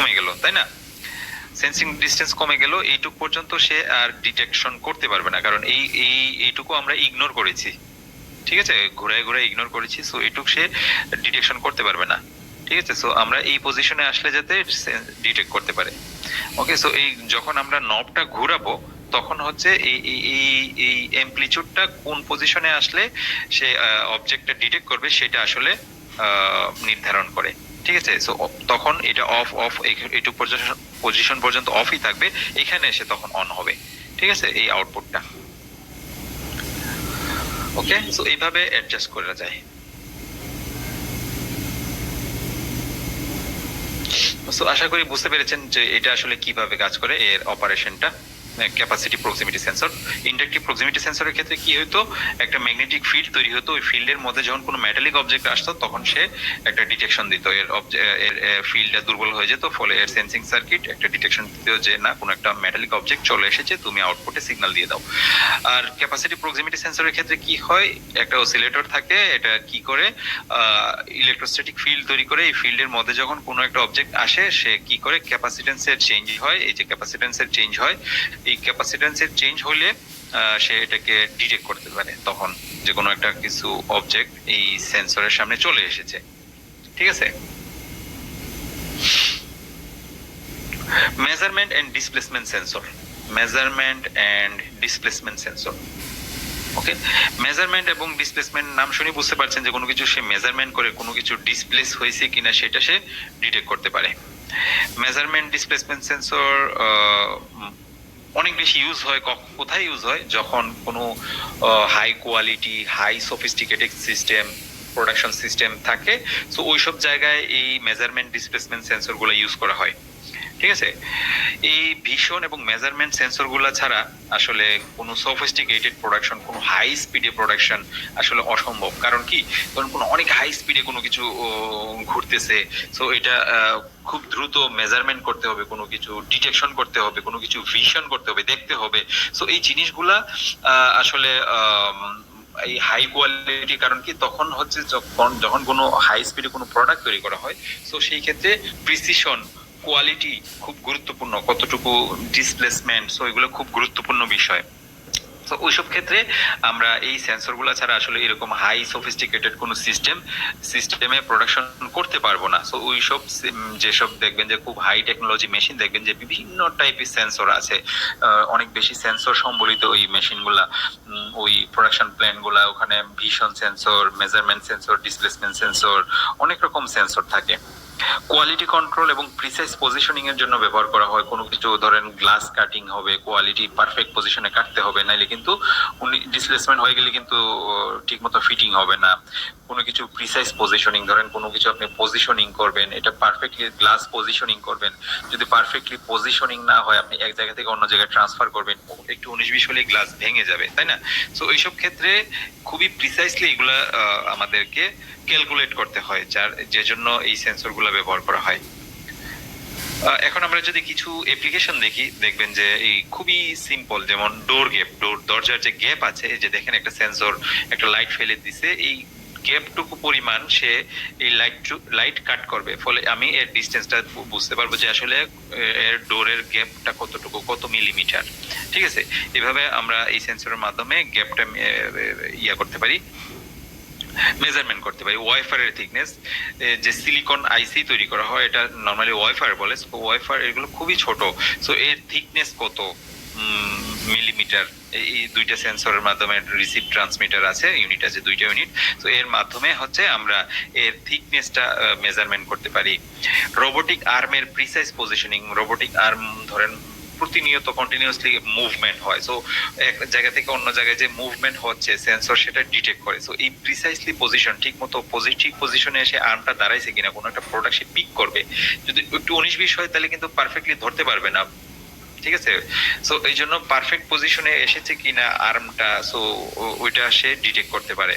কমে গেল, তাই না? সেন্সিং ডিস্টেন্স কমে গেল, এইটুক পর্যন্ত সে আর ডিটেকশন করতে পারবে না, কারণ এই এই, এইটুকু আমরা ইগনোর করেছি। ঠিক আছে? ঘুরায় ঘুরায় ইগনোর করেছি সো এইটুক সে ডিটেকশন করতে পারবে না। ঠিক আছে? সো আমরা এই পজিশনে আসলে যাতে ডিটেক্ট করতে পারে। ওকে সো এই যখন আমরা নবটা ঘুরাবো, তখন হচ্ছে এই এই এই এমপ্লিচিউডটা কোন পজিশনে আসলে সে অবজেক্টটা ডিটেক্ট করবে, সেটা আসলে নির্ধারণ করে। ঠিক আছে সো তখন এটা অফ অফ পর্যন্ত পজিশন পর্যন্ত অফই থাকবে, এখানে এসে তখন অন হবে, ঠিক আছে, এই আউটপুটটা ওকে সো এইভাবে অ্যাডজাস্ট করা যায়। আশা করি বুঝতে পেরেছেন যে এটা আসলে কীভাবে কাজ করে এর অপারেশনটা capacity proximity sensor inductive proximity সেন্সরের ক্ষেত্রে কি হতো একটা ম্যাগনেটিক ফিল্ড তৈরি হতো ওই ফিল্ডের মধ্যে যখন কোনো মেটালিক অবজেক্ট আসতো, তখন সে একটা ডিটেকশন দিত। এর এর ফিল্ডটা দুর্বল হয়ে যেত, ফলে এর সেন্সিং সার্কিট একটা ডিটেকশন দিত যে, না, কোনো একটা মেটালিক অবজেক্ট চলে এসেছে, তুমি আউটপুটে সিগন্যাল দিয়ে দাও। আর ক্যাপাসিটি প্রক্সিমিটি সেন্সরের ক্ষেত্রে কি হয়? একটা অসিলেটর থাকে, এটা কি করে? ইলেকট্রোস্ট্যাটিক ফিল্ড তৈরি করে। এই ফিল্ডের মধ্যে যখন কোনো একটা অবজেক্ট আসে, সে কি করে? ক্যাপাসিটেন্সের চেঞ্জ হয়। এই যে ক্যাপাসিটেন্সের চেঞ্জ হয় এই ক্যাপাসিটেন্সের চেঞ্জ হলে সে এটাকে ডিটেক্ট করতে পারে তখন যে কোনো একটা কিছু অবজেক্ট এই সেন্সরের সামনে চলে এসেছে। ঠিক আছে? Measurement and displacement sensor measurement and displacement sensor okay measurement এবং ডিসপ্লেসমেন্ট নাম শুনে বুঝতে পারছেন যে কোনো কিছু সে মেজারমেন্ট করে কোনো কিছু ডিসপ্লেস হয়েছে কিনা সেটা সে ডিটেক্ট করতে পারে। মেজারমেন্ট ডিসপ্লেসমেন্ট সেন্সর অনেক বেশি ইউজ হয় কোথায় ইউজ হয়? যখন কোনো high quality high sophisticated system production system থাকে সো ওইসব জায়গায় এই মেজারমেন্ট ডিসপ্লেসমেন্ট সেন্সরগুলো ইউজ করা হয়। ঠিক আছে? এই ভিশন এবং মেজারমেন্ট সেন্সরগুলো ছাড়া আসলে কোনো সফিস্টিকেটেড প্রোডাকশন কোনো হাই স্পিডে প্রোডাকশন আসলে অসম্ভব। কারণ কি? ধরুন কোনো অনেক হাই স্পিডে কোনো কিছু ঘুরতেছে। সো এটা খুব দ্রুত মেজারমেন্ট করতে হবে, কোনো কিছু ডিটেকশন করতে হবে, কোনো কিছু ভিশন করতে হবে, দেখতে হবে। সো এই জিনিসগুলা আসলে এই হাই কোয়ালিটি কারণ কি? তখন হচ্ছে যখন যখন কোনো হাই স্পিডে কোনো প্রোডাক্ট তৈরি করা হয় সো সেই ক্ষেত্রে প্রিসিশন কোয়ালিটি খুব গুরুত্বপূর্ণ, কতটুকু ডিসপ্লেসমেন্ট সো এগুলো খুব গুরুত্বপূর্ণ বিষয়। তো ওইসব ক্ষেত্রে আমরা এই সেন্সরগুলো ছাড়া আসলে এরকম হাই সফিস্টিকেটেড কোনো সিস্টেম সিস্টেমে প্রোডাকশন করতে পারব না। সো ওইসব যেসব দেখবেন যে খুব হাই টেকনোলজি মেশিন দেখবেন যে বিভিন্ন টাইপের সেন্সর আছে। অনেক বেশি সেন্সর সম্বলিত ওই মেশিনগুলা ওই প্রোডাকশন প্ল্যানগুলা ওখানে vision sensor measurement sensor displacement sensor অনেক রকম সেন্সর থাকে। কোয়ালিটি কন্ট্রোল এবং প্রিসাইজ পজিশনিং এর জন্য ব্যবহার করা হয়। কোনো কিছু ধরেন গ্লাস কাটিং হবে কোয়ালিটি পারফেক্ট পজিশনে কাটতে হবে, নাইলে কিন্তু উনি ডিসপ্লেসমেন্ট হয়ে গেলে কিন্তু ঠিকমতো ফিটিং হবে না। কোনো কিছু প্রিসাইজ পজিশনিং ধরেন কোনো কিছু আপনি পজিশনিং করবেন, এটা পারফেক্টলি গ্লাস পজিশনিং করবেন। যদি পারফেক্টলি পজিশনিং না হয়, আপনি এক জায়গা থেকে অন্য জায়গায় ট্রান্সফার করবেন, একটু উনিশ বিশ হলে গ্লাস ভেঙে যাবে, তাই না? সো এইসব ক্ষেত্রে খুবই প্রিসাইসলি এগুলা আমাদেরকে ক্যালকুলেট করতে হয়, যার যে জন্য এই সেন্সরগুলো ব্যবহার করা হয়। এখন আমরা যদি কিছু অ্যাপ্লিকেশন দেখি, দেখবেন যে এই খুবই সিম্পল যেমন ডোর গ্যাপ ডোর দরজার যে গ্যাপ আছে যে দেখেন একটা সেন্সর একটা লাইট ফেলে দিছে, এই গ্যাপটুকু পরিমাণ সে এই লাইট লাইট কাট করবে। ফলে আমি এর ডিস্টেন্সটা বুঝতে পারব যে আসলে এর ডোরের গ্যাপটা কতটুকু, কত মিলিমিটার ঠিক আছে? এভাবে আমরা এই সেন্সরের মাধ্যমে গ্যাপটা ইয়া করতে পারি। মেজারমেন্ট করতে পারি ওয়াইফারের থিকনেস যে সিলিকন আইসি তৈরি করা হয়, এটা নর্মালি ওয়াইফার বলে ওয়াইফার এগুলো খুবই ছোট সো এর থিকনেস কত মিলিমিটার এই দুইটা সেন্সরের মাধ্যমে রিসিভ ট্রান্সমিটার আছে ইউনিট আছে দুইটা ইউনিট তো এর মাধ্যমে হচ্ছে আমরা এর থিকনেসটা মেজারমেন্ট করতে পারি। রোবোটিক আর্মের প্রিসাইজ পজিশনিং রোবোটিক আর্ম ধরেন প্রতিনিয়ত কন্টিনিউয়াসলি মুভমেন্ট হয়। সো এক জায়গা থেকে অন্য জায়গায় যে মুভমেন্ট হচ্ছে সেন্সর সেটা ডিটেক্ট করে। সো এই প্রিসাইসলি পজিশন ঠিক মতো পজিটিভ পজিশনে এসে আর্মটা দাঁড়াইছে কিনা, কোনো একটা প্রোডাক্ট সে পিক করবে। যদি একটু উনিশ বিশ হয়, তাহলে কিন্তু পারফেক্টলি ধরতে পারবে না। ঠিক আছে? সো এই জন্য পারফেক্ট পজিশনে এসেছে কিনা আর্মটা সো ওইটা সে ডিটেক্ট করতে পারে।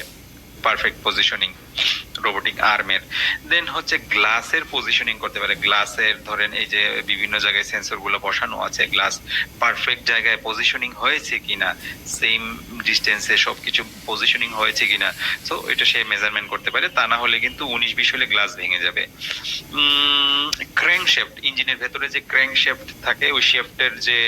পারফেক্ট পজিশনিং রোবোটিক আর্মের দেন হচ্ছে গ্লাসের পজিশনিং করতে পারে। গ্লাসের ধরেন এই যে বিভিন্ন জায়গায় সেন্সরগুলো বসানো আছে গ্লাস পারফেক্ট জায়গায় পজিশনিং হয়েছে কিনা সেম ডিস্টেন্সে সব কিছু পজিশনিং হয়েছে কিনা সো এটা সে মেজারমেন্ট করতে পারে। তা না হলে কিন্তু উনিশ বিশ হলে গ্লাস ভেঙে যাবে। ক্র্যাঙ্ক শেফট ইঞ্জিনের ভেতরে যে ক্র্যাঙ্ক শেফট থাকে, ওই শেফটের যে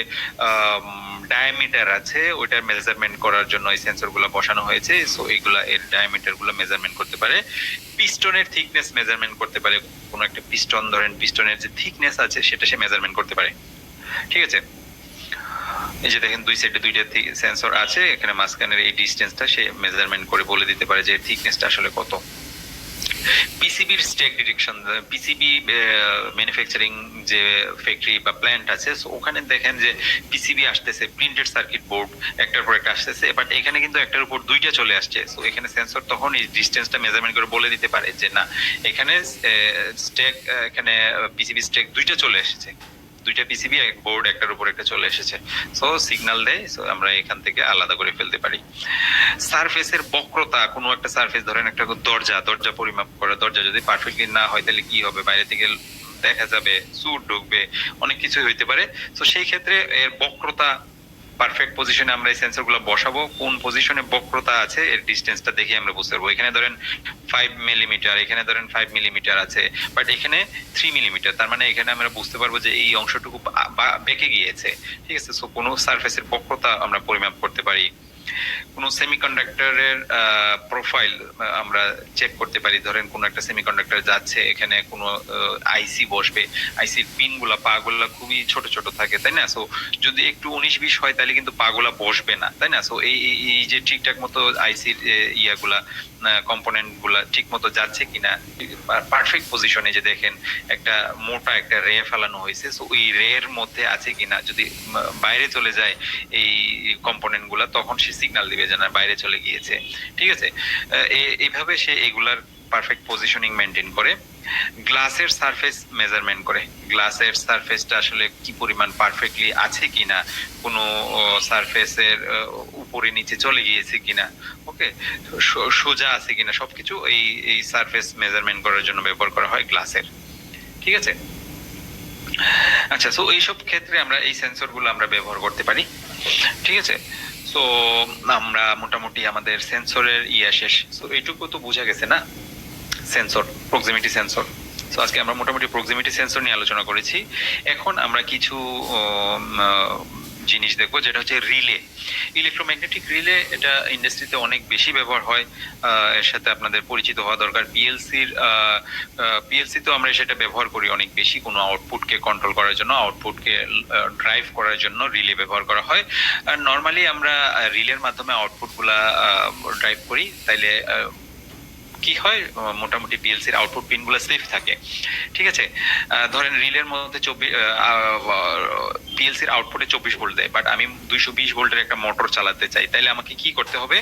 ডায়ামিটার আছে, ওইটার মেজারমেন্ট করার জন্য এই সেন্সরগুলো বসানো হয়েছে সো এইগুলা এর ডায়ামিটারগুলো মেজারমেন্ট করতে পারে। পিস্টনের থিকনেস মেজারমেন্ট করতে পারে, কোনো একটা পিস্টন, ধরেন পিস্টনের যে থিকনেস আছে, সেটা সে মেজারমেন্ট করতে পারে। ঠিক আছে? এই যে দেখেন, দুই সাইডে দুইটা সেন্সর আছে, এখানে মাঝখানের এই ডিস্টেন্সটা সে মেজারমেন্ট করে বলে দিতে পারে যে থিকনেসটা আসলে কত। পিসিবির স্টেক ডিরেকশন পিসিবি ম্যানুফ্যাকচারিং যে ফ্যাক্টরি বা প্ল্যান্ট আছে সো ওখানে দেখেন যে পিসিবি আসতেছে প্রিন্টেড সার্কিট বোর্ড একটার পর একটা আসতেছে বাট এখানে কিন্তু একটার উপর দুইটা চলে আসছে। সো এখানে সেন্সর তখন এই ডিস্টেন্সটা মেজারমেন্ট করে বলে দিতে পারে যে না, এখানে স্টেক এখানে পিসিবি স্টেক দুইটা চলে এসেছে। দুইটা পিসিবি এক বোর্ড একটার উপর একটা চলে এসেছে। সো সিগন্যাল দেয় সো আমরা এখান থেকে আলাদা করে ফেলতে পারি। সারফেসের বক্রতা, কোনো একটা সারফেস ধরেন একটা দরজা দরজা পরিমাপ করা, দরজা যদি পারফেক্টলি না হয়, তাহলে কি হবে? বাইরে থেকে দেখা যাবে সুর ঢুকবে, অনেক কিছু হইতে পারে। তো সেই ক্ষেত্রে এর বক্রতা পারফেক্ট পজিশনে আমরা এই সেন্সরগুলো বসাবো। কোন পজিশনে বক্রতা আছে, এর ডিস্টেন্সটা দেখে আমরা বুঝতে পারব। এখানে ধরেন ফাইভ মিলিমিটার এখানে ধরেন ফাইভ মিলিমিটার আছে। বাট এখানে থ্রি মিলিমিটার তার মানে এখানে আমরা বুঝতে পারব যে এই অংশটুকু বেঁকে গিয়েছে। ঠিক আছে? সো কোনো সার্ফেসের বক্রতা আমরা পরিমাপ করতে পারি। কোনো সেমিকন্ডাক্টরের প্রোফাইল আমরা চেক করতে পারি। ধরেন কোনো একটা সেমিকন্ডাক্টর যাচ্ছে, এখানে কোনো আইসি বসবে। আইসির পিনগুলা পা গুলা খুবই ছোট ছোট থাকে, তাই না? সো যদি একটু উনিশ, বিশ হয়, তাহলে কিন্তু পা গুলা বসবে না, তাই না? সো এই- এই যে ঠিকঠাক মতো আইসির ইয়াগুলা কম্পোনেন্টগুলা ঠিক মতো যাচ্ছে কিনা পারফেক্ট পজিশনে যে দেখেন, একটা মোটা একটা রে ফেলানো হয়েছে। সো ওই রে এর মধ্যে আছে কিনা, যদি বাইরে চলে যায় এই কম্পোনেন্টগুলা তখন সে সিগন্যাল দিবে যে না, বাইরে চলে গিয়েছে। ঠিক আছে? এইভাবে সে এগুলার পারফেক্ট পজিশনিং মেনটেন করে। গ্লাসের সারফেস মেজারমেন্ট করে। গ্লাসের সারফেসটা আসলে কি পরিমাণ পারফেক্টলি আছে কিনা, কোনো সারফেসের উপরে, নিচে চলে গিয়েছে কিনা ওকে সোজা আছে কিনা, সবকিছু এই এই সারফেস মেজারমেন্ট করার জন্য ব্যবহার করা হয় গ্লাসের। ঠিক আছে? আচ্ছা সো এইসব ক্ষেত্রে আমরা এই সেন্সরগুলো আমরা ব্যবহার করতে পারি। ঠিক আছে? সো আমরা মোটামুটি আমাদের সেন্সরের ইয়া শেষ। সো এইটুকু তো বোঝা গেছে না? সেন্সর প্রক্সিমিটি সেন্সর সো আজকে আমরা মোটামুটি প্রক্সিমিটি সেন্সর নিয়ে আলোচনা করেছি। এখন আমরা কিছু জিনিস দেখব, যেটা হচ্ছে রিলে। ইলেকট্রোম্যাগনেটিক রিলে এটা ইন্ডাস্ট্রিতে অনেক বেশি ব্যবহার হয়। এর সাথে আপনাদের পরিচিত হওয়া দরকার। পিএলসির পিএলসি তো আমরা সেটা ব্যবহার করি অনেক বেশি কোনো আউটপুটকে কন্ট্রোল করার জন্য আউটপুটকে ড্রাইভ করার জন্য রিলে ব্যবহার করা হয়। আর নর্মালি আমরা রিলের মাধ্যমে আউটপুটগুলা ড্রাইভ করি। তাইলে কি হয়? মোটামুটি পিএলসির আউটপুট পিনগুলো সেফ থাকে। ঠিক আছে? ধরেন রিলের মধ্যে চব্বিশ পিএলসির আউটপুটে চব্বিশ ভোল্ট দেয়। বাট আমি দুইশো বিশ ভোল্টের একটা মোটর চালাতে চাই। তাইলে আমাকে কি করতে হবে?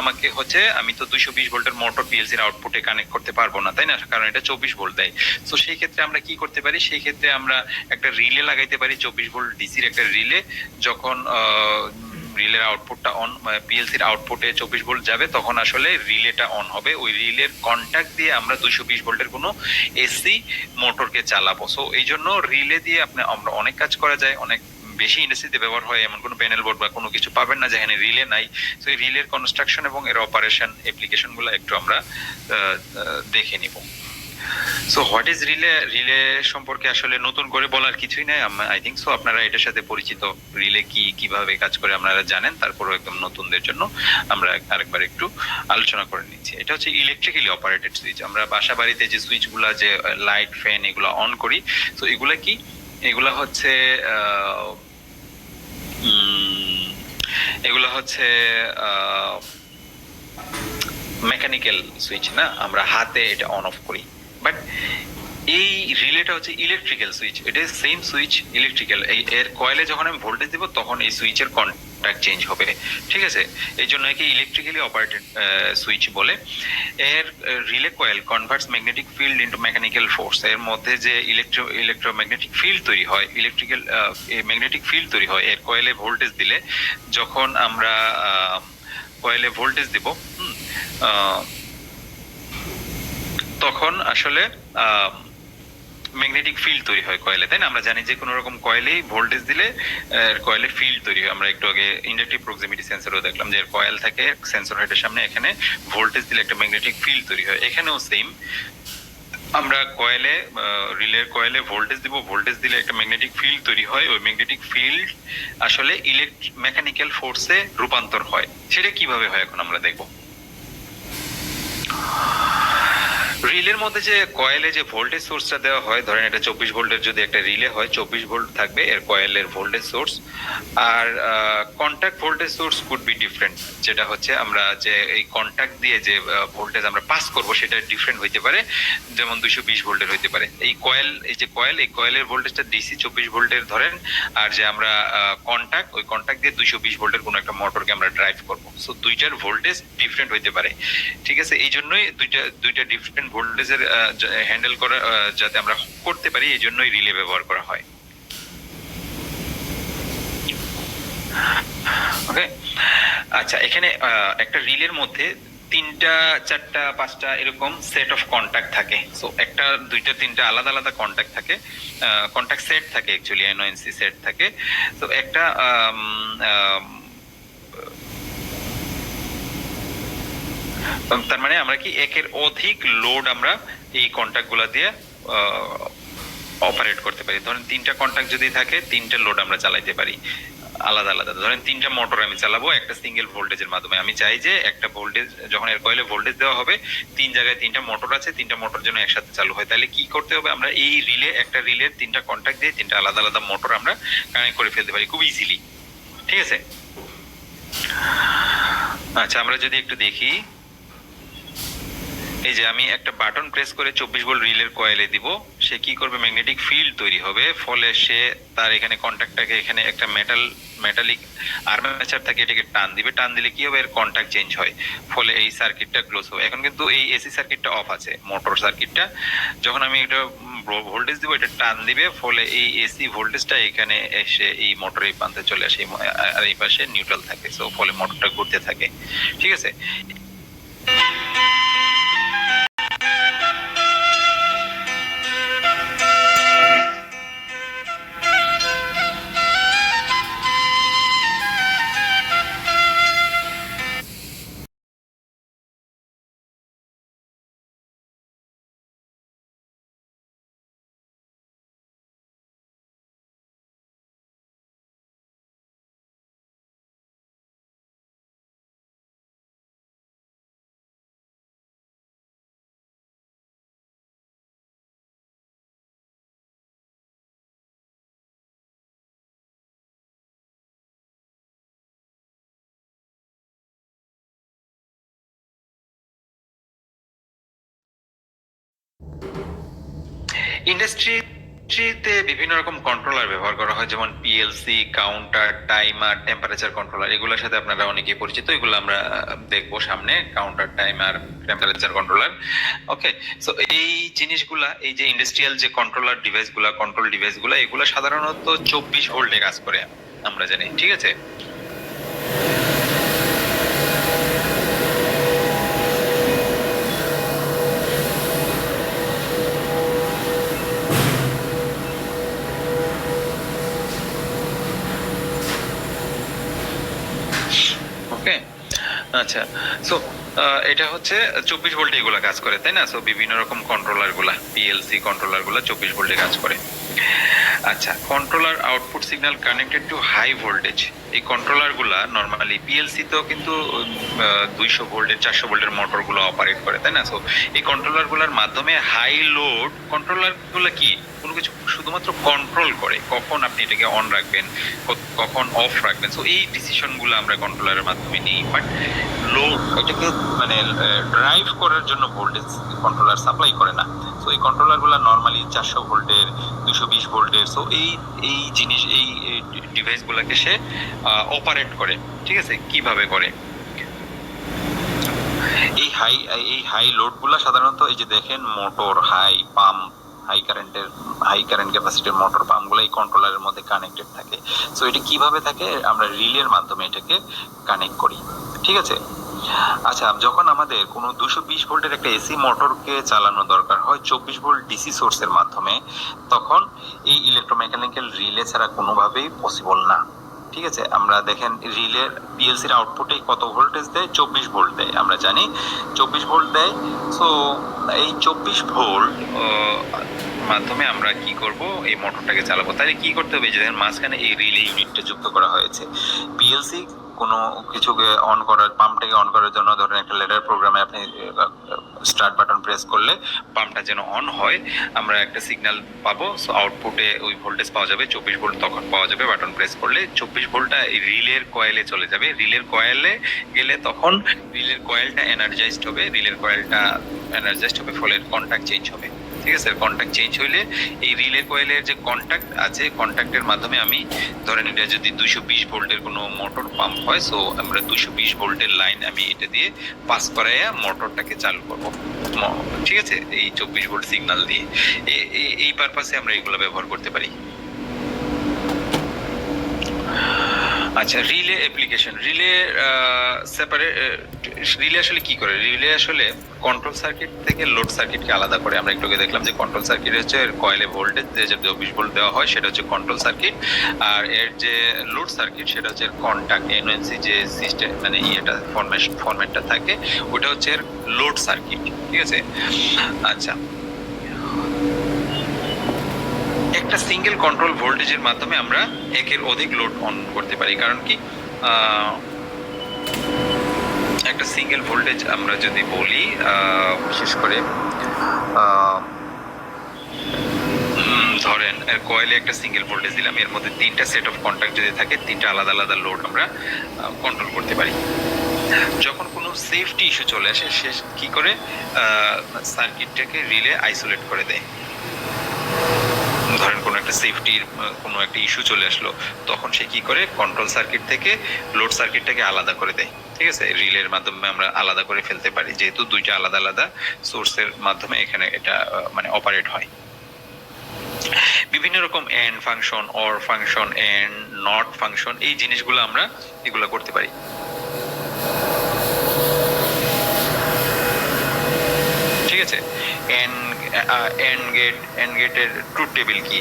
আমাকে হচ্ছে, আমি তো দুইশো বিশ ভোল্টের মোটর পিএলসির আউটপুটে কানেক্ট করতে পারব না, তাই না? কারণ এটা চব্বিশ ভোল্ট দেয়। তো সেই ক্ষেত্রে আমরা কি করতে পারি? সেই ক্ষেত্রে আমরা একটা রিলে লাগাইতে পারি চব্বিশ ভোল্ট ডিসির একটা রিলে যখন রিলের আউটপুটটা অন পিএলসির আউটপুটে চব্বিশ ভোল্ট যাবে, তখন আসলে রিলেটা অন হবে। ওই রিলের কন্ট্যাক্ট দিয়ে আমরা দুইশো বিশ ভোল্টের কোনো এসি মোটরকে চালাবো। সো এই জন্য রিলে দিয়ে আপনি, আমরা অনেক কাজ করা যায়, অনেক বেশি ইন্ডাস্ট্রিতে ব্যবহার হয়, এমন কোনো প্যানেল বোর্ড বা কোনো কিছু পাবেন না, যেখানে রিলে নাই। তো এই রিলের কনস্ট্রাকশন এবং এর অপারেশন অ্যাপ্লিকেশনগুলো একটু আমরা দেখে নিব। So what is relay relay সম্পর্কে আসলে নতুন করে বলার কিছুই নাই। আই থিঙ্ক সো আপনারা এটার সাথে পরিচিত। রিলে কি, কীভাবে কাজ করে আপনারা জানেন, তারপরও একদম নতুনদের জন্য আমরা আরেকবার একটু আলোচনা করে নিচ্ছি। এটা হচ্ছে ইলেকট্রিক্যালি অপারেটেড সুইচ আমরা বাসা বাড়িতে যে সুইচগুলো যে লাইট ফ্যান এগুলো অন করি তো এগুলা কি? এগুলা হচ্ছে এগুলা হচ্ছে মেকানিক্যাল সুইচ না? আমরা হাতে এটা অন অফ করি। বাট এই রিলেটা হচ্ছে ইলেকট্রিক্যাল সুইচ এটা সেম সুইচ ইলেকট্রিক্যাল এই এর কয়েলে যখন আমি ভোল্টেজ দিব তখন এই সুইচের কন্ট্যাক্ট চেঞ্জ হবে। ঠিক আছে? এই জন্য একে ইলেকট্রিক্যালি অপারেটেড সুইচ বলে। এর relay coil converts magnetic field into mechanical force এর মধ্যে যে ইলেকট্রো ইলেকট্রোম্যাগনেটিক ফিল্ড তৈরি হয় ইলেকট্রিক্যাল ম্যাগনেটিক ফিল্ড তৈরি হয় এর কয়েলে ভোল্টেজ দিলে যখন আমরা কয়েলে ভোল্টেজ দিব হুম, তখন আসলে ম্যাগনেটিক ফিল্ড তৈরি হয় কয়েলে তাই না? আমরা জানি যে কোনো রকম কয়েলেই ভোল্টেজ দিলে কয়েলে ফিল্ড তৈরি হয়। আমরা একটু আগে ইন্ডাকটিভ প্রক্সিমিটি সেন্সরও দেখলাম যে কয়েল থাকে সেন্সর হেডের সামনে, এখানে ভোল্টেজ দিলে একটা ম্যাগনেটিক ফিল্ড তৈরি হয়। এখানেও সেম আমরা কয়েলে রিলের কয়েলে ভোল্টেজ দিব ভোল্টেজ দিলে একটা ম্যাগনেটিক ফিল্ড তৈরি হয়। ওই ম্যাগনেটিক ফিল্ড আসলে ইলেকট্র মেকানিক্যাল ফোর্সে রূপান্তর হয়। সেটা কীভাবে হয় এখন আমরা দেখব? রিলের মধ্যে যে কয়েলে যে ভোল্টেজ সোর্সটা দেওয়া হয়, ধরেন এটা চব্বিশ ভোল্টের যদি একটা রিলে হয়, চব্বিশ ভোল্ট থাকবে এর কয়েলের voltage source R contact voltage source could be different যেটা হচ্ছে আমরা যে এই কন্ট্যাক্ট দিয়ে যে ভোল্টেজ আমরা পাস করব, সেটা ডিফারেন্ট হইতে পারে, যেমন দুইশো বিশ ভোল্টের হইতে পারে। এই কয়েল, এই যে কয়েল, এই কয়েলের ভোল্টেজটা ডিসি চব্বিশ ভোল্টের ধরেন, আর যে আমরা কন্ট্যাক্ট ওই কন্ট্যাক্ট দিয়ে দুইশো বিশ ভোল্টের কোনো একটা মোটরকে আমরা ড্রাইভ করব। সো দুইটার ভোল্টেজ ডিফারেন্ট হইতে পারে। ঠিক আছে? এই জন্যই দুইটা দুইটা ডিফারেন্ট ভোল্টেজের হ্যান্ডেল করা যাতে আমরা করতে পারি, এই জন্যই রিলে ব্যবহার করা হয়। ওকে আচ্ছা এখানে একটা রিলের মধ্যে তিনটা, চারটা, পাঁচটা এরকম সেট অফ কন্টাক্ট থাকে। সো একটা, দুইটা, তিনটা আলাদা আলাদা কন্টাক্ট থাকে। কন্টাক্ট সেট থাকে অ্যাকচুয়ালি এনওএনসি সেট থাকে। তো একটা আম, আম, উম, তার মানে আমরা কি একের অধিক লোড আমরা এই কন্টাক্টগুলা দিয়ে অপারেট করতে পারি। ধরেন তিনটা কন্টাক্ট যদি থাকে, তিনটা লোড আমরা চালাইতে পারি। আলাদা আলাদা। ধরেন তিনটা মোটর আমি চালাবো, একটা সিঙ্গেল ভোল্টেজের মাধ্যমে। আমি চাই যে একটা ভোল্টেজ যখন এর কয়েলে ভোল্টেজ দেওয়া হবে, তিন জায়গায় তিনটা মোটর আছে, তিনটা মোটর যেন একসাথে চালু হয়। তাহলে কি করতে হবে? আমরা এই রিলে একটা রিলে তিনটা কন্টাক্ট দিয়ে তিনটা আলাদা আলাদা মোটর আমরা কানেক্ট করে ফেলতে পারি খুব ইজিলি ঠিক আছে? আচ্ছা আমরা যদি একটু দেখি। এই যে আমি একটা বাটন প্রেস করে চব্বিশ ভোল্ট রিলের কয়েলে দিব, সে কি করবে? ম্যাগনেটিক ফিল্ড তৈরি হবে, ফলে সে তার এখানে কন্ট্যাক্টটাকে এখানে একটা মেটাল মেটালিক আর্মেচার থাকে, এটাকে টান দিবে। টান দিলে কি হবে? এর কন্ট্যাক্ট চেঞ্জ হয়, ফলে এই সার্কিটটা ক্লোজ হবে। এখন কিন্তু এই এসি সার্কিটটা অফ আছে মোটর সার্কিটটা যখন আমি এটা ভোল্টেজ দিব, এটা টান দিবে, ফলে এই এসি ভোল্টেজটা এখানে এসে এই মোটর এই প্রান্তে চলে আসে আর এই পাশে নিউট্রাল থাকে। সো ফলে মোটরটা ঘুরতে থাকে। ঠিক আছে? ইন্ডাস্ট্রিতে বিভিন্ন রকম কন্ট্রোলার ব্যবহার করা হয়, যেমন PLC counter timer temperature controller এগুলোর সাথে আপনারা অনেকেই পরিচিত, এগুলো আমরা দেখব সামনে counter timer temperature controller okay so এই জিনিসগুলা, এই যে ইন্ডাস্ট্রিয়াল যে কন্ট্রোলার ডিভাইসগুলা কন্ট্রোল ডিভাইসগুলা এগুলো সাধারণত চব্বিশ ভোল্টে কাজ করে, আমরা জানি, ঠিক আছে? ওকে? আচ্ছা। সো এটা হচ্ছে চব্বিশ ভোল্টে এগুলো কাজ করে, তাই না? সো বিভিন্ন রকম কন্ট্রোলারগুলা পিএলসি কন্ট্রোলারগুলা চব্বিশ ভোল্টে কাজ করে। আচ্ছা controller output signal connected to high voltage এই কন্ট্রোলারগুলা নর্মালি পিএলসি তো কিন্তু দুইশো ভোল্টের চারশো ভোল্টের মোটরগুলো অপারেট করে, তাই না? সো এই কন্ট্রোলারগুলার মাধ্যমে হাই লোড কন্ট্রোলারগুলো কি? কোনো কিছু শুধুমাত্র কন্ট্রোল করে, কখন আপনি এটাকে অন রাখবেন কখন অফ রাখবেন সো এই ডিসিশনগুলো আমরা কন্ট্রোলারের মাধ্যমে নিই। বাট লোড এটাকে মানে ড্রাইভ করার জন্য ভোল্টেজ কন্ট্রোলার সাপ্লাই করে না। সো এই কন্ট্রোলারগুলো নর্মালি চারশো ভোল্টের দুশো বিশ ভোল্টের সো এই এই জিনিস, এই ডিভাইস গুলাকে সে অপারেট করে, ঠিক আছে? কীভাবে করে? এই হাই এই হাই লোডগুলা সাধারণত এই যে দেখেন মোটর হাই পাম্প হাই কারেন্টের হাই কারেন্ট ক্যাপাসিটির মোটর পাম্পগুলো এই কন্ট্রোলারের মধ্যে কানেক্টেড থাকে। সো এটা কীভাবে থাকে? আমরা রিলের মাধ্যমে এটাকে কানেক্ট করি, ঠিক আছে? আচ্ছা যখন আমাদের কোনো দুশো বিশ ভোল্টের একটা এসি মোটরকে চালানো দরকার হয় চব্বিশ ভোল্ট ডিসি সোর্সের মাধ্যমে, তখন এই ইলেকট্রোমেকানিক্যাল রিলে ছাড়া কোনোভাবেই পসিবল না। ঠিক আছে? আমরা দেখেন রিলের পিএলসির আউটপুটে কত ভোল্টেজ দেয়? চব্বিশ ভোল্ট দেয়, আমরা জানি। চব্বিশ ভোল্ট দেয় সো এই চব্বিশ ভোল্ট মাধ্যমে আমরা কি করব? এই মোটরটাকে চালাবো। তাহলে কি করতে হবে? যে মাঝখানে এই রিলে ইউনিটটা যুক্ত করা হয়েছে। পিএলসি কোনো কিছুকে অন করার পাম্পটাকে অন করার জন্য ধরেন একটা লেটার প্রোগ্রামে আপনি স্টার্ট বাটন প্রেস করলে পাম্পটা যেন অন হয়, আমরা একটা সিগন্যাল পাবো সো আউটপুটে ওই ভোল্টেজ পাওয়া যাবে, চব্বিশ ভোল্ট তখন পাওয়া যাবে বাটন প্রেস করলে চব্বিশ ভোল্টটা এই রিলের কয়েলে চলে যাবে রিলের কয়েলে গেলে তখন রিলের কয়েলটা এনার্জাইজড হবে রিলের কয়েলটা এনার্জাইজড হবে ফলে কন্ট্যাক্ট চেঞ্জ হবে। ঠিক আছে? কন্ট্যাক্ট চেঞ্জ হইলে এই রিলে কয়েলের যে কন্ট্যাক্ট আছে কন্ট্যাক্টের মাধ্যমে আমি ধরেন এটা যদি দুশো বিশ ভোল্টের কোনো মোটর পাম্প হয় সো আমরা দুশো বিশ ভোল্টের লাইন আমি এটা দিয়ে পাস করাইয়া মোটরটাকে চালু করব। ঠিক আছে? এই চব্বিশ ভোল্ট সিগনাল দিয়ে। এই পারপাসে আমরা এগুলো ব্যবহার করতে পারি। আচ্ছা relay application relay separate relay আসলে কি করে? রিলে আসলে কন্ট্রোল সার্কিট থেকে লোড সার্কিটকে আলাদা করে। আমরা একটু দেখলাম যে কন্ট্রোল সার্কিট হচ্ছে কয়েলে ভোল্টেজ যে চব্বিশ ভোল্ট দেওয়া হয়, সেটা হচ্ছে কন্ট্রোল সার্কিট আর এর যে লোড সার্কিট সেটা হচ্ছে কন্ট্যাক্ট এনএনসি যে সিস্টেম মানে ইয়েটা ফরমেশন ফরম্যাটটা থাকে, ওটা হচ্ছে এর লোড সার্কিট ঠিক আছে? আচ্ছা একটা সিঙ্গেল কন্ট্রোল ভোল্টেজের মাধ্যমে আমরা একের অধিক লোড অন করতে পারি। কারণ কি? একটা সিঙ্গেল ভোল্টেজ আমরা যদি বলি বিশেষ করে ধরেন কয়েলে একটা সিঙ্গেল ভোল্টেজ দিলাম, এর মধ্যে তিনটা সেট অফ কন্ট্যাক্ট যদি থাকে, তিনটা আলাদা আলাদা লোড আমরা কন্ট্রোল করতে পারি। যখন কোনো সেফটি ইস্যু চলে আসে, সে কী করে? সার্কিটটাকে রিলে আইসোলেট করে দেয়। ধরেন কোনো একটা সেফটির কোনো একটা ইস্যু চলে আসলো, তখন সে কি করে? কন্ট্রোল সার্কিট থেকে লোড সার্কিটটাকে আলাদা করে দেয়। ঠিক আছে? রিলের মাধ্যমে আমরা আলাদা করে ফেলতে পারি, যেহেতু দুইটা আলাদা আলাদা সোর্সের মাধ্যমে এখানে এটা মানে অপারেট হয়। বিভিন্ন রকম and function or function and not function এই জিনিসগুলো আমরা এগুলো করতে পারি। ঠিক আছে? এন এন গেট এন্ড গেটের ট্রু টেবিল কি?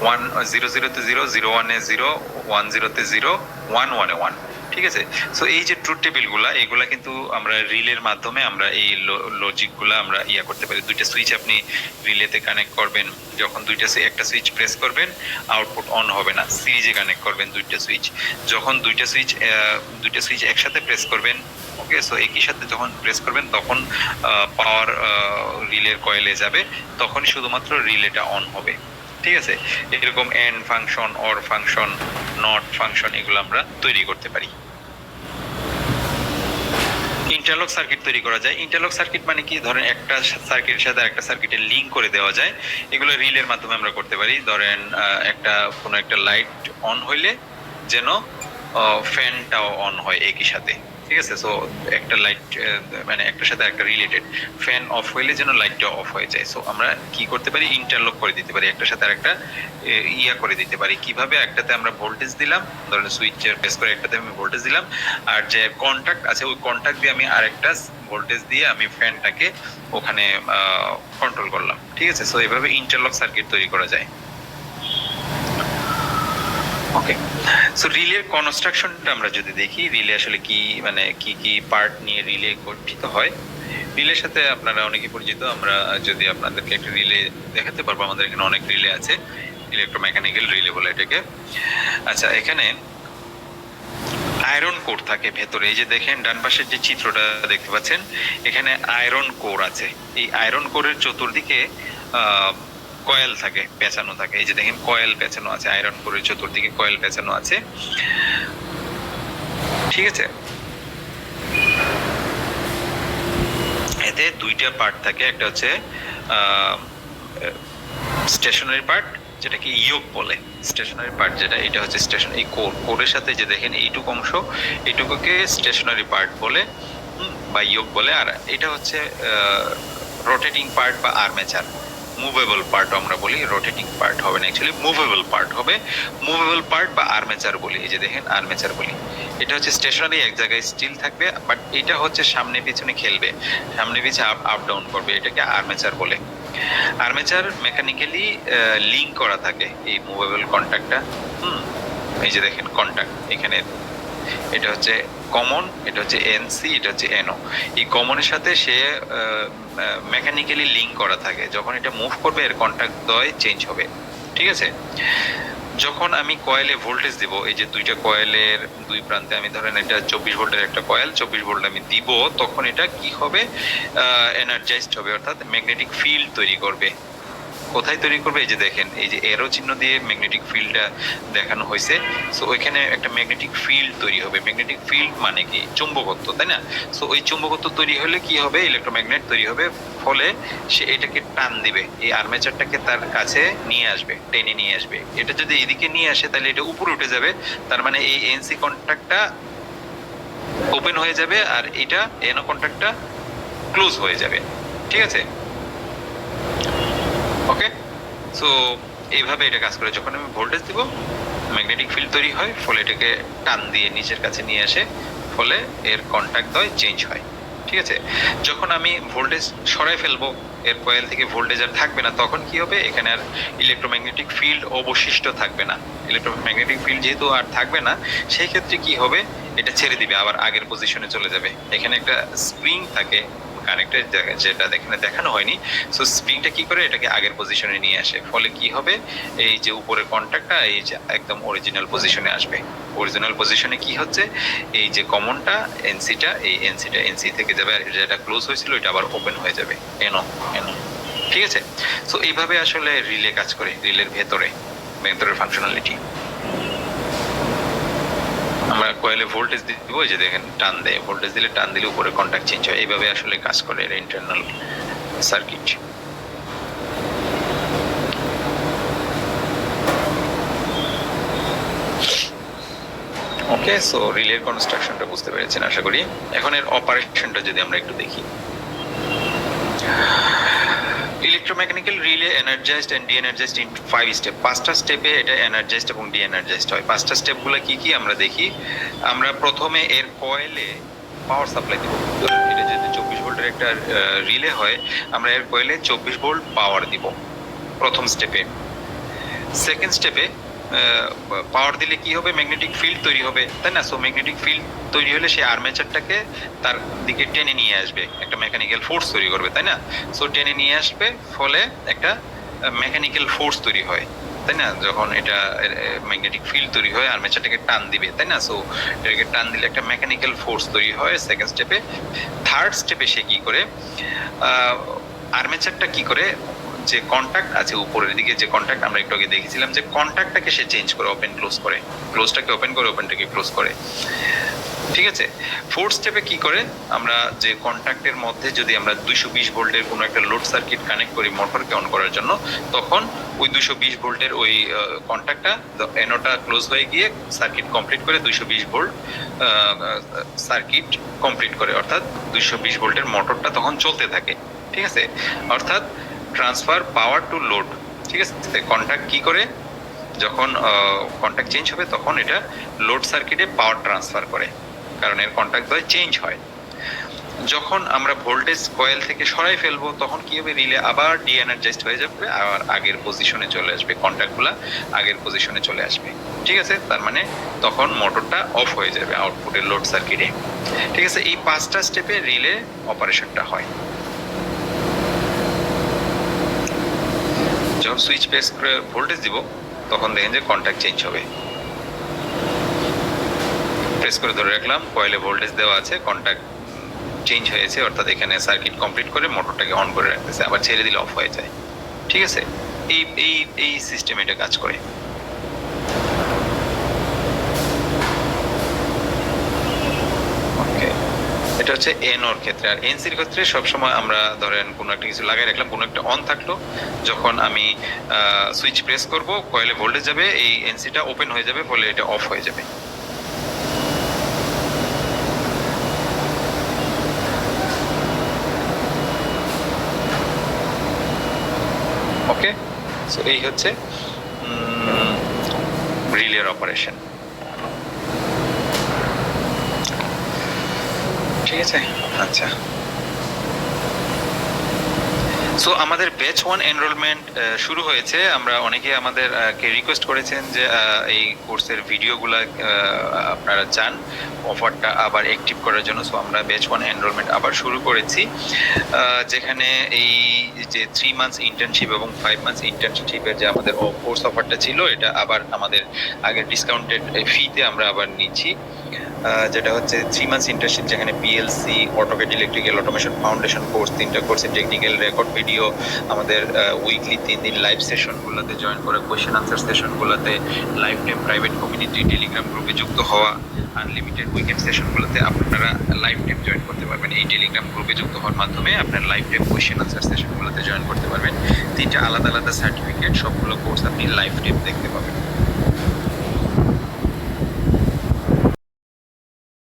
ওয়ান জিরো জিরোতে জিরো জিরো ওয়ানে জিরো ওয়ান জিরোতে জিরো ওয়ান ওয়ানে ওয়ান ঠিক আছে? সো এই যে ট্রুথ টেবিলগুলা এগুলা কিন্তু আমরা রিলের মাধ্যমে আমরা এই লজিকগুলা আমরা ইয়া করতে পারি। দুইটা সুইচ আপনি রিলেতে কানেক্ট করবেন। যখন দুইটা একটা সুইচ প্রেস করবেন আউটপুট অন হবে না। সিরিজে কানেক্ট করবেন দুইটা সুইচ যখন দুইটা সুইচ দুইটা সুইচ একসাথে প্রেস করবেন ওকে সো একই সাথে যখন প্রেস করবেন, তখন পাওয়ার রিলের কয়েলে যাবে। তখন শুধুমাত্র রিলেটা অন হবে। ঠিক আছে? এরকম and function or function not function এগুলো আমরা তৈরি করতে পারি। ইন্টারলক সার্কিট তৈরি করা যায়। ইন্টারলক সার্কিট মানে কি? ধরেন একটা সার্কিটের সাথে একটা সার্কিটের লিঙ্ক করে দেওয়া যায়। এগুলো রিলের মাধ্যমে আমরা করতে পারি। ধরেন একটা, কোনো একটা লাইট অন হইলে যেন ফ্যানটাও অন হয় একই সাথে। ঠিক আছে? সো একটা লাইট মানে একটার সাথে একটা রিলেটেড ফ্যান অফ হইলে যেন লাইটটা অফ হয়ে যায়। সো আমরা কি করতে পারি? ইন্টারলক করে দিতে পারি। একটার সাথে আরেকটা ইয়া করে দিতে পারি। কীভাবে? একটাতে আমরা ভোল্টেজ দিলাম, ধরেন সুইচের প্রেস করে একটাতে আমি ভোল্টেজ দিলাম, আর যে কন্টাক্ট আছে, ওই কন্টাক্ট দিয়ে আমি আরেকটা ভোল্টেজ দিয়ে আমি ফ্যানটাকে ওখানে কন্ট্রোল করলাম। ঠিক আছে? সো এভাবে ইন্টারলক সার্কিট তৈরি করা যায়। ওকে সো রিলের কনস্ট্রাকশনটা আমরা যদি দেখি রিলে আসলে কি মানে কি কি পার্ট নিয়ে রিলে গঠিত হয়? রিলের সাথে আপনারা অনেকেই পরিচিত, আমরা যদি আপনাদেরকে একটা রিলে দেখাতে পারব, আমাদের এখানে অনেক রিলে আছে। ইলেকট্রোমেকানিক্যাল রিলে বলে এটাকে। আচ্ছা এখানে আয়রন কোর থাকে ভেতরে। এই যে দেখেন, ডান পাশের যে চিত্রটা দেখতে পাচ্ছেন, এখানে আয়রন কোর আছে। এই আয়রন কোরের চতুর্দিকে কয়েল থাকে, পেঁচানো থাকে। এই যে দেখেন, কয়েল পেঁচানো আছে, আয়রন করে চতুর্দিকে কয়েল পেঁচানো আছে। ঠিক আছে? এতে দুইটা পার্ট থাকে, একটা হচ্ছে স্টেশনারি পার্ট যেটাকে ইয়োগ বলে। স্টেশনারি পার্ট যেটা, এটা হচ্ছে স্টেশন এই কোর, কোরের সাথে যে দেখেন, এইটুকু অংশ, এইটুকুকে স্টেশনারি পার্ট বলে বা ইয়োগ বলে। আর এটা হচ্ছে রোটেটিং পার্ট বা আর্মেচার মুভেবল পার্ট আমরা বলি রোটেটিং পার্ট হবে না অ্যাকচুয়ালি মুভেবল পার্ট হবে। মুভেবল পার্ট বা আর্মেচার বলি, এই যে দেখেন আর্মেচার বলি। এটা হচ্ছে স্টেশনারি এক জায়গায় স্টিল থাকবে বাট এটা হচ্ছে সামনে পিছনে খেলবে। সামনে পিছনে আপ আপ ডাউন করবে, এটাকে আর্মেচার বলে। আর্মেচার মেকানিক্যালি লিঙ্ক করা থাকে এই মুভেবল কন্ট্যাক্টটা হুম, এই যে দেখেন কন্ট্যাক্ট এখানে। এটা হচ্ছে কমন এটা হচ্ছে এনসি এটা হচ্ছে এনও এই কমনের সাথে সে মেকানিক্যালি লিঙ্ক করা থাকে। যখন এটা মুভ করবে, এর কন্ট্যাক্ট দয় চেঞ্জ হবে। ঠিক আছে? যখন আমি কয়েলে ভোল্টেজ দিব, এই যে দুইটা কয়েলের দুই প্রান্তে আমি ধরেন এটা চব্বিশ ভোল্টের একটা কয়েল চব্বিশ ভোল্ট আমি দিব, তখন এটা কি হবে? এনার্জাইজড হবে, অর্থাৎ ম্যাগনেটিক ফিল্ড তৈরি করবে। কোথায় তৈরি করবে? এই যে দেখেন, এই যে এরো চিহ্ন দিয়ে ম্যাগনেটিক ফিল্ডটা দেখানো হয়েছে। সো ওইখানে একটা ম্যাগনেটিক ফিল্ড তৈরি হবে। ম্যাগনেটিক ফিল্ড মানে কি? চুম্বকত্ব, তাই না? সো ওই চুম্বকত্ব তৈরি হলে কি হবে? ইলেকট্রোম্যাগনেট তৈরি হবে। ফলে সে এটাকে টান দিবে। এই আর্মেচারটাকে তার কাছে নিয়ে আসবে, টেনে নিয়ে আসবে। এটা যদি এদিকে নিয়ে আসে, তাহলে এটা উপরে উঠে যাবে। তার মানে এই এনসি কন্ট্যাক্টটা ওপেন হয়ে যাবে আর এটা এনও কন্ট্যাক্টটা ক্লোজ হয়ে যাবে। ঠিক আছে? ওকে? সো এইভাবে এটা কাজ করে। যখন আমি ভোল্টেজ দিব ম্যাগনেটিক ফিল্ড তৈরি হয়, ফলে এটাকে টান দিয়ে নিচের কাছে নিয়ে আসে, ফলে এর কন্ট্যাক্ট দয় চেঞ্জ হয়। ঠিক আছে? যখন আমি ভোল্টেজ সরাই ফেলব, এর কয়েল থেকে ভোল্টেজ আর থাকবে না, তখন কি হবে? এখানে আর ইলেকট্রোম্যাগনেটিক ফিল্ড অবশিষ্ট থাকবে না। ইলেকট্রোম্যাগনেটিক ফিল্ড যেহেতু আর থাকবে না, সেই ক্ষেত্রে কি হবে? এটা ছেড়ে দিবে, আবার আগের পজিশনে চলে যাবে। এখানে একটা স্প্রিং থাকে কানেক্টেড যেটা এখানে দেখানো হয়নি। সো স্প্রিংটা কি করে? এটাকে আগের পজিশনে নিয়ে আসে। ফলে কি হবে? এই যে উপরের কন্ট্যাক্টটা এই যে একদম অরিজিনাল পজিশনে আসবে। অরিজিনাল পজিশনে কি হচ্ছে? এই যে কমনটা এনসিটা এই এনসিটা এনসি থেকে যাবে। আর যেটা ক্লোজ হয়েছিল, এটা আবার ওপেন হয়ে যাবে। এনো এনো ঠিক আছে? সো এইভাবে আসলে রিলে কাজ করে রিলের ভেতরে, ভেতরের ফাংশনালিটি আমরা কয়েলে ভোল্টেজ দিব যে দেখেন, টান দেয়। ভোল্টেজ দিলে টান দিলে উপরে কন্ট্যাক্ট চেঞ্জ হয়। এইভাবে আসলে কাজ করে এর ইন্টারনাল সার্কিট ওকে সো রিলের কনস্ট্রাকশনটা বুঝতে পেরেছেন, আশা করি। এখন এর অপারেশনটা যদি আমরা একটু দেখি। Electromechanical relay energised and de energised in five step পাঁচটা স্টেপে এটা এনার্জাইজড এবং ডি এনার্জাইজড হয়। পাঁচটা স্টেপগুলো কি কি আমরা দেখি। আমরা প্রথমে এর কয়েলে পাওয়ার সাপ্লাই দিব। এটা যদি চব্বিশ ভোল্টের একটা রিলে হয়, আমরা এর কয়েলে চব্বিশ ভোল্ট পাওয়ার দিব প্রথম স্টেপে সেকেন্ড স্টেপে পাওয়ার দিলে কি হবে? ম্যাগনেটিক ফিল্ড তৈরি হবে। তাই না? সো ম্যাগনেটিক ফিল্ড তৈরি হলে সেই আর্মেচারটাকে তার দিকে টেনে নিয়ে আসবে। একটা মেকানিক্যাল ফোর্স তৈরি করবে, তাই না? সো টেনে নিয়ে আসবে, ফলে একটা মেকানিক্যাল ফোর্স তৈরি হয়। তাই না? যখন এটা ম্যাগনেটিক ফিল্ড তৈরি হয় আর্মেচারটাকে টান দিবে, তাই না? সো এটাকে টান দিলে একটা মেকানিক্যাল ফোর্স তৈরি হয়। সেকেন্ড স্টেপে থার্ড স্টেপে সে কি করে? আর্মেচারটা কি করে? যে কন্ট্যাক্ট আছে উপরের দিকে যে কন্ট্যাক্ট আমরা একটু আগে দেখেছিলাম যে কন্ট্যাক্টটাকে সে চেঞ্জ করে ওপেন ক্লোজ করে। ক্লোজটাকে ওপেন করে ওপেনটাকে ক্লোজ করে। ঠিক আছে? ফোর্থ স্টেপে কি করে? আমরা যে কন্ট্যাক্টের মধ্যে যদি আমরা দুইশো বিশ ভোল্টের কোনো একটা লোড সার্কিট কানেক্ট করি মোটরকে অন করার জন্য, তখন ওই দুইশো বিশ ভোল্টের ওই কন্ট্যাক্টটা এনোটা ক্লোজ হয়ে গিয়ে সার্কিট কমপ্লিট করে দুইশো বিশ ভোল্ট সার্কিট কমপ্লিট করে। অর্থাৎ দুইশো বিশ ভোল্টের মোটরটা তখন চলতে থাকে। ঠিক আছে? অর্থাৎ ট্রান্সফার পাওয়ার টু লোড ঠিক আছে? কন্ট্যাক্ট কি করে? যখন কন্ট্যাক্ট চেঞ্জ হবে, তখন এটা লোড সার্কিটে পাওয়ার ট্রান্সফার করে। কারণ এর কন্ট্যাক্ট দ্বয় চেঞ্জ হয়। যখন আমরা ভোল্টেজ কয়েল থেকে সরাই ফেলব, তখন কি হবে? রিলে আবার ডি এনার্জাইজড হয়ে যাবে আর আগের পজিশনে চলে আসবে। কন্ট্যাক্টগুলো আগের পজিশনে চলে আসবে। ঠিক আছে? তার মানে তখন মোটরটা অফ হয়ে যাবে আউটপুটের লোড সার্কিটে ঠিক আছে? এই পাঁচটা স্টেপে রিলে অপারেশনটা হয়। যখন সুইচ প্রেস করে ভোল্টেজ দিব, তখন দেখেন যে কন্ট্যাক্ট চেঞ্জ হবে। প্রেস করে ধরে রাখলাম কয়েলে ভোল্টেজ দেওয়া আছে কন্ট্যাক্ট চেঞ্জ হয়েছে, অর্থাৎ এখানে সার্কিট কমপ্লিট করে মোটরটাকে অন করে রাখতেছে, আবার ছেড়ে দিলে অফ হয়ে যায়। ঠিক আছে? এই এই এই সিস্টেম এটা কাজ করে ওকে এটা হচ্ছে এন ওর ক্ষেত্রে। আর এনসির ক্ষেত্রে সবসময় আমরা ধরেন কোনো একটা কিছু লাগাই রাখলাম, কোনো একটা অন থাকল, যখন আমি সুইচ প্রেস করব কয়েলে ভোল্টেজ যাবে, এই এনসিটা ওপেন হয়ে যাবে, ফলে এটা অফ হয়ে যাবে। ওকে সো এই হচ্ছে রিলের অপারেশন ঠিক আছে? আচ্ছা। সো আমাদের ব্যাচ ওয়ান এনরোলমেন্ট শুরু হয়েছে। আমরা অনেকে আমাদের কে রিকোয়েস্ট করেছেন যে এই কোর্সের ভিডিওগুলো আপনারা চান। অফারটা আবার অ্যাক্টিভ করার জন্য। সো আমরা ব্যাচ ওয়ান এনরোলমেন্ট আবার শুরু করেছি। যেখানে এই যে থ্রি মান্থস ইন্টার্নশিপ এবং ফাইভ মান্থস ইন্টার্নশিপের যে আমাদের কোর্স অফারটা ছিল এটা আবার আমাদের আগের ডিসকাউন্টেড ফিতে আমরা আবার নিচ্ছি। যেটা হচ্ছে থ্রি মান্থস ইন্টার্নশিপ যেখানে PLC AutoCAD electrical automation foundation course তিনটা কোর্সের টেকনিক্যাল রেকর্ড ভিডিও আমাদের উইকলি তিন দিন লাইভ সেশনগুলোতে জয়েন করে question answer সেশনগুলোতে live time private community Telegram গ্রুপে যুক্ত হওয়া আনলিমিটেড উইকেন্ড সেশনগুলোতে আপনারা লাইভ টাইম জয়েন করতে পারবেন। এই টেলিগ্রাম গ্রুপে যুক্ত হওয়ার মাধ্যমে আপনার লাইভ টাইম কোয়েশ্চেন আনসার সেশনগুলোতে জয়েন করতে পারবেন। তিনটা আলাদা আলাদা সার্টিফিকেট সবগুলো কোর্স আপনি লাইভ টাইম দেখতে পাবেন।